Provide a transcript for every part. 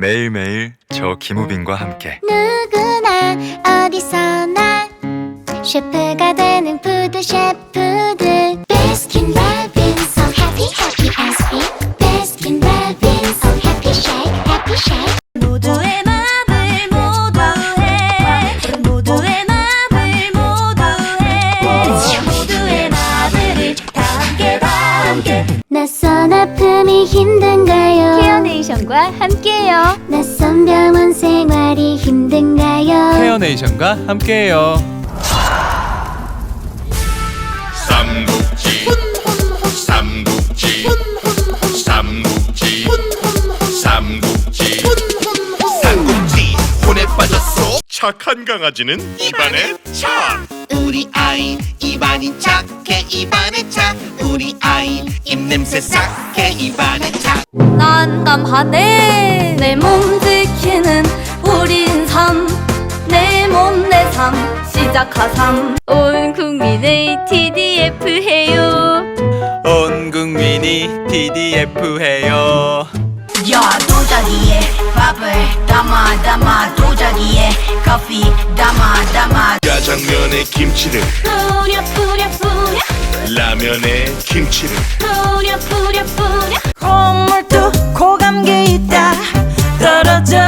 매일매일 저 김우빈과 함께. 누구나 어디서나 셰프가 되는 푸드 셰프 케어네이션과 함께해요. 낯선 병원 생활이 힘든가요? 헤어네이션과 함께해요. 삼국지 삼국지 삼국지 삼국지. 삼국지 혼에 빠졌어. 착한 강아지는 입안에 착 우리 아이 입안이 착해 입안에 착. 우리 아이 입냄새 싹해 입안에 착. 난감하네 내 몸 지키는 우리 인삼 내몸내 삶. 시작하삼. 온 국민의 TDF 해요. 온 국민이 TDF 해요. 야 도자기에 밥을 담아 담아 도자기에 커피 담아 담아. 짜장면에 김치를 뿌려 뿌려 뿌려. 라면에 김치를. 뿌려 뿌려 뿌려. 콧물도 고감기 있다. 떨어져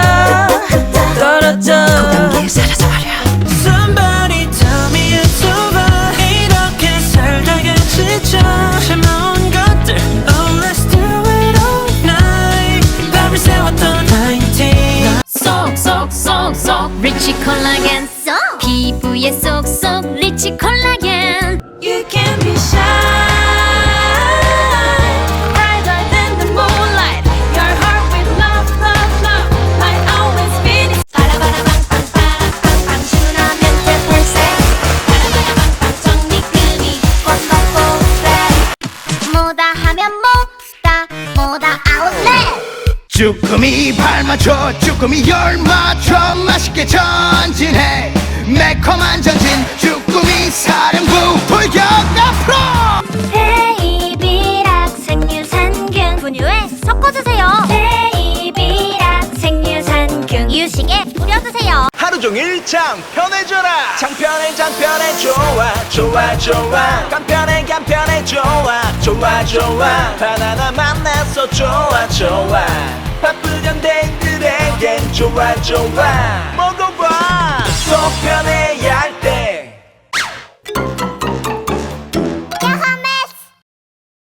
떨어져. 고감기 사라져버려. Somebody tell me it's over 이렇게 살다가 지쳐 리치 콜라겐 쏙 피부에 쏙쏙 리치 콜라겐 You can be shy brighter than the moonlight your heart with love love love like always been 바라바라방빵빵빵빵 준하면 대펄새 바라바라방빵 정리금이 꽃먹고 뭐다 하면 뭐다 뭐다 쭈꾸미 발 맞춰 쭈꾸미 열 맞춰 맛있게 전진해. 매콤한 전진 쭈꾸미 사령부 돌격 앞으로! 베이비락 생유산균. 분유에 섞어주세요. 베이비락 생유산균. 이유식에 뿌려주세요. 하루 종일 장편해줘라. 장편해 장편해 좋아 좋아 좋아. 간편해 간편해 좋아 좋아 좋아. 바나나 만나서 좋아 좋아. 바쁘던 댕들에겐 좋아 좋아. 먹어봐. 속편해.